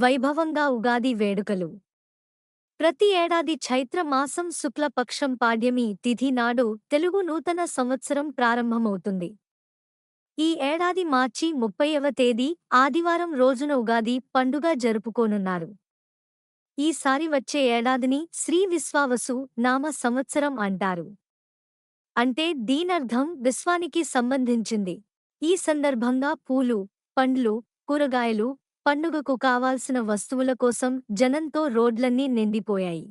వైభవంగా ఉగాది వేడుకలు. ప్రతి ఏడాది చైత్రమాసం శుక్లపక్షం పాడ్యమి తిథి నాడు తెలుగు నూతన సంవత్సరం ప్రారంభమవుతుంది. ఈ ఏడాది మార్చి ముప్పైవ తేదీ ఆదివారం రోజున ఉగాది పండుగ జరుపుకోనున్నారు. ఈసారి వచ్చే ఏడాదిని శ్రీ విశ్వావసు నామ సంవత్సరం అంటారు. అంటే దీనర్థం విశ్వానికి సంబంధించింది. ఈ సందర్భంగా పూలు పండ్లు కూరగాయలు పండుగకు కావాల్సిన వస్తువుల కోసం జనంతో రోడ్లన్నీ నిండిపోయాయి.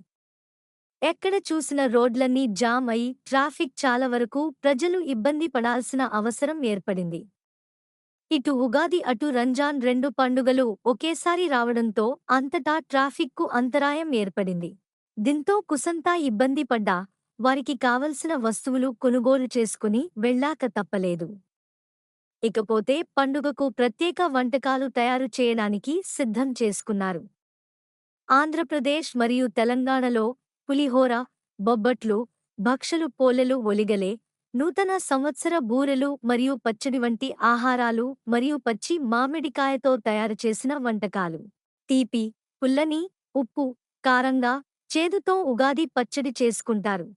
ఎక్కడ చూసిన రోడ్లన్నీ జామ్ అయి ట్రాఫిక్ చాలా వరకు ప్రజలు ఇబ్బంది పడాల్సిన అవసరం ఏర్పడింది. ఇటు ఉగాది అటు రంజాన్ రెండు పండుగలు ఒకేసారి రావడంతో అంతటా ట్రాఫిక్కు అంతరాయం ఏర్పడింది. దీంతో కుసంతా ఇబ్బంది పడ్డా వారికి కావలసిన వస్తువులు కొనుగోలు చేసుకుని వెళ్ళాక తప్పలేదు. ఇకపోతే పండుగకు ప్రత్యేక వంటకాలు తయారు చేయడానికి సిద్ధం చేసుకున్నారు. ఆంధ్రప్రదేశ్ మరియు తెలంగాణలో పులిహోర బొబ్బట్లు భక్షలు పోలెలు ఒలిగలే నూతన సంవత్సర బూరెలు మరియు పచ్చడి వంటి ఆహారాలు మరియు పచ్చి మామిడికాయతో తయారు చేసిన వంటకాలు. తీపి పుల్లని ఉప్పు కారంగా చేదుతో ఉగాది పచ్చడి చేసుకుంటారు.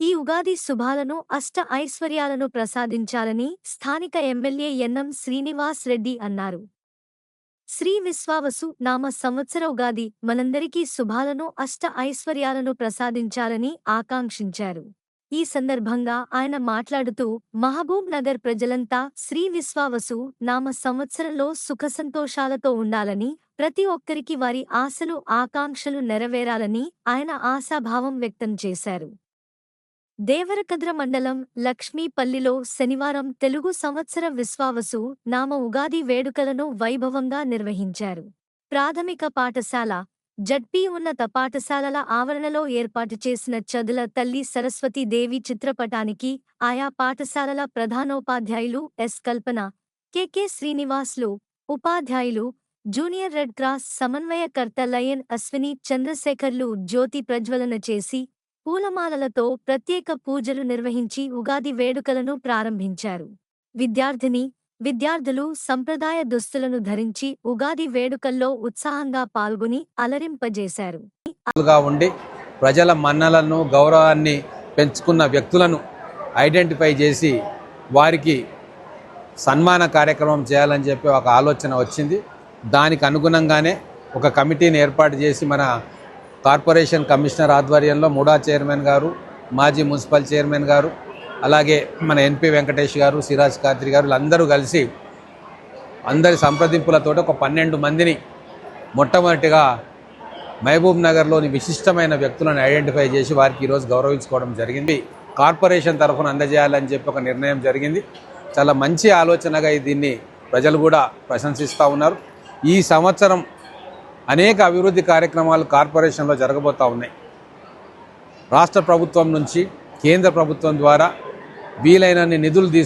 ఈ ఉగాది శుభాలను అష్ట ఐశ్వర్యాలను ప్రసాదించాలని స్థానిక ఎమ్మెల్యే ఎన్నం శ్రీనివాస్ రెడ్డి అన్నారు. శ్రీ విశ్వావసు నామ సంవత్సర ఉగాది మనందరికీ శుభాలను అష్ట ఐశ్వర్యాలను ప్రసాదించాలని ఆకాంక్షించారు. ఈ సందర్భంగా ఆయన మాట్లాడుతూ మహబూబ్ నగర్ ప్రజలంతా శ్రీ విశ్వావసు నామ సంవత్సరంలో సుఖసంతోషాలతో ఉండాలని ప్రతి ఒక్కరికి వారి ఆశలు ఆకాంక్షలు నెరవేరాలని ఆయన ఆశాభావం వ్యక్తం చేశారు. దేవరకద్ర మండలం లక్ష్మీపల్లిలో శనివారం తెలుగు సంవత్సర విశ్వావసు నామ ఉగాది వేడుకలను వైభవంగా నిర్వహించారు. ప్రాథమిక పాఠశాల జడ్పీ ఉన్నత పాఠశాలల ఆవరణలో ఏర్పాటు చేసిన చదుల తల్లి సరస్వతీదేవి చిత్రపటానికి ఆయా పాఠశాలల ప్రధానోపాధ్యాయులు ఎస్ కల్పన కెకె శ్రీనివాస్లు ఉపాధ్యాయులు జూనియర్ రెడ్ క్రాస్ సమన్వయకర్త లయన్ అశ్విని చంద్రశేఖర్లు జ్యోతి ప్రజ్వలన చేసి పూలమాలలతో ప్రత్యేక పూజలు నిర్వహించి ఉగాది వేడుకలను ప్రారంభించారు. విద్యార్థిని విద్యార్థులు సంప్రదాయ దుస్తులను ధరించి ఉగాది వేడుకల్లో ఉత్సాహంగా పాల్గొని అలరింపజేశారు. ఉండి ప్రజల మన్నలను గౌరవాన్ని పెంచుకున్న వ్యక్తులను ఐడెంటిఫై చేసి వారికి సన్మాన కార్యక్రమం చేయాలని చెప్పి ఒక ఆలోచన వచ్చింది. దానికి అనుగుణంగానే ఒక కమిటీని ఏర్పాటు చేసి మన కార్పొరేషన్ కమిషనర్ ఆధ్వర్యంలో మూడా చైర్మన్ గారు మాజీ మున్సిపల్ చైర్మన్ గారు అలాగే మన ఎన్పి వెంకటేష్ గారు సిరాజ్ ఖాద్రి గారు వీళ్ళందరూ కలిసి అందరి సంప్రదింపులతో ఒక పన్నెండు మందిని మొట్టమొదటిగా మహబూబ్ నగర్లోని విశిష్టమైన వ్యక్తులను ఐడెంటిఫై చేసి వారికి ఈరోజు గౌరవించుకోవడం జరిగింది. కార్పొరేషన్ తరఫున అందజేయాలని చెప్పి ఒక నిర్ణయం జరిగింది. చాలా మంచి ఆలోచనగా దీన్ని ప్రజలు కూడా ప్రశంసిస్తూ ఉన్నారు. ఈ సంవత్సరం అనేక అభివృద్ధి కార్యక్రమాలు కార్పొరేషన్లో జరగబోతూ ఉన్నాయి. రాష్ట్ర ప్రభుత్వం నుంచి కేంద్ర ప్రభుత్వం ద్వారా వీలైనన్ని నిధులు తీసుకు